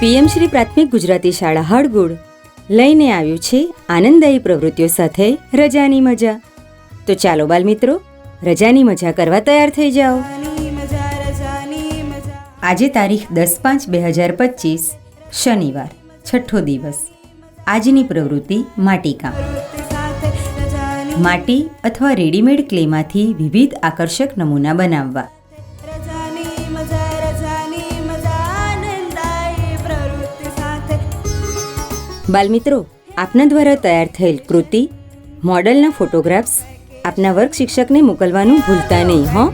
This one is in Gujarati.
પીએમ શ્રી પ્રાથમિક ગુજરાતી શાળા હળગુડ લઈને આવ્યું છે આનંદદાયી પ્રવૃત્તિઓ સાથે રજાની મજા. તો ચાલો બાલ મિત્રો રજાની મજા કરવા તૈયાર થઈ જાઓ. આજે તારીખ દસ પાંચ બે હજાર પચીસ, શનિવાર, છઠ્ઠો દિવસ. આજની પ્રવૃત્તિ માટીકામ માટી અથવા રેડીમેડ ક્લેમાંથી વિવિધ આકર્ષક નમૂના બનાવવા. બાલમિત્રો, આપના દ્વારા તૈયાર થયેલ કૃતિ, મોડલના ફોટોગ્રાફ્સ આપના વર્ગ શિક્ષકને મોકલવાનું ભૂલતા નહીં, હો.